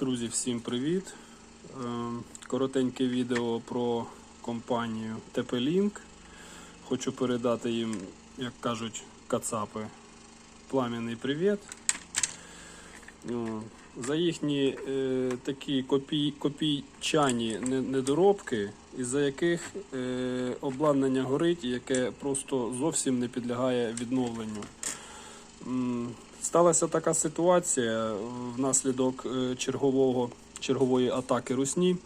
Друзі, всім привіт! Е, Коротеньке відео про компанію TP-Link. Хочу передати їм, як кажуть, кацапи, плам'яний привіт. За їхні е, такі копій, копійчані недоробки, із-за яких е, обладнання горить, яке просто зовсім не підлягає відновленню. Сталася така ситуація внаслідок е, чергового, чергової атаки русні.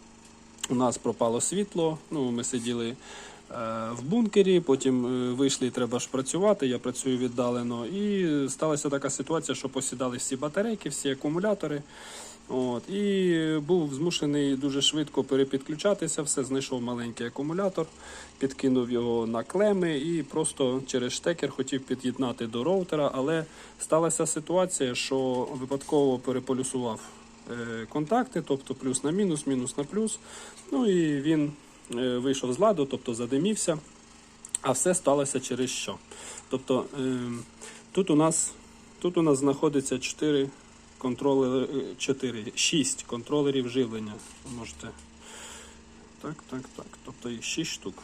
У нас пропало світло. Ну, ми сиділи е, в бункері, потім е, вийшли, треба ж працювати. Я працюю віддалено. І сталася така ситуація, що посідали всі батарейки, всі акумулятори. От, і був змушений дуже швидко перепідключатися, все знайшов маленький акумулятор, підкинув його на клеми і просто через штекер хотів під'єднати до роутера, але сталася ситуація, що випадково переполюсував е, контакти, тобто плюс на мінус, мінус на плюс. Ну і він е, вийшов з ладу, тобто задимівся. А все сталося через що? Тобто е, тут у нас тут у нас знаходиться 4 контролери, 4, 6 контролерів живлення. Можете. Так, так, так. Тобто їх 6 штук.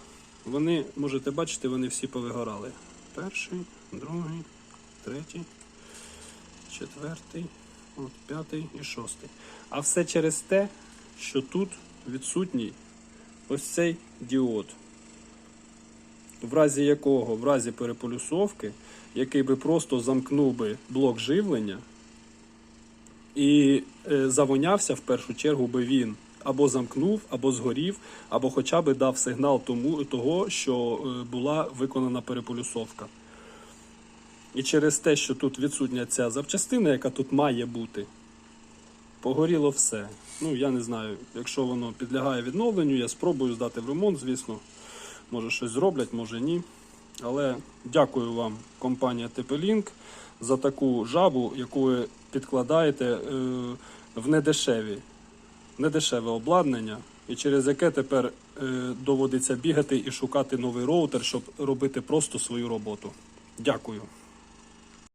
Вони, можете бачити, вони всі повигорали. Перший, другий, третій, четвертий, от, п'ятий і шостий. А все через те, що тут відсутній ось цей діод в разі якого, в разі переполюсовки, який би просто замкнув би блок живлення і е, завонявся в першу чергу би він або замкнув, або згорів, або хоча б дав сигнал тому, того, що е, була виконана переполюсовка. І через те, що тут відсутня ця запчастина, яка тут має бути, погоріло все. Ну, я не знаю, якщо воно підлягає відновленню, я спробую здати в ремонт, звісно. Може щось зроблять, може ні. Але дякую вам, компанія TP-Link, за таку жабу, яку ви підкладаєте е, в недешеві, недешеве обладнання, і через яке тепер е, доводиться бігати і шукати новий роутер, щоб робити просто свою роботу. Дякую.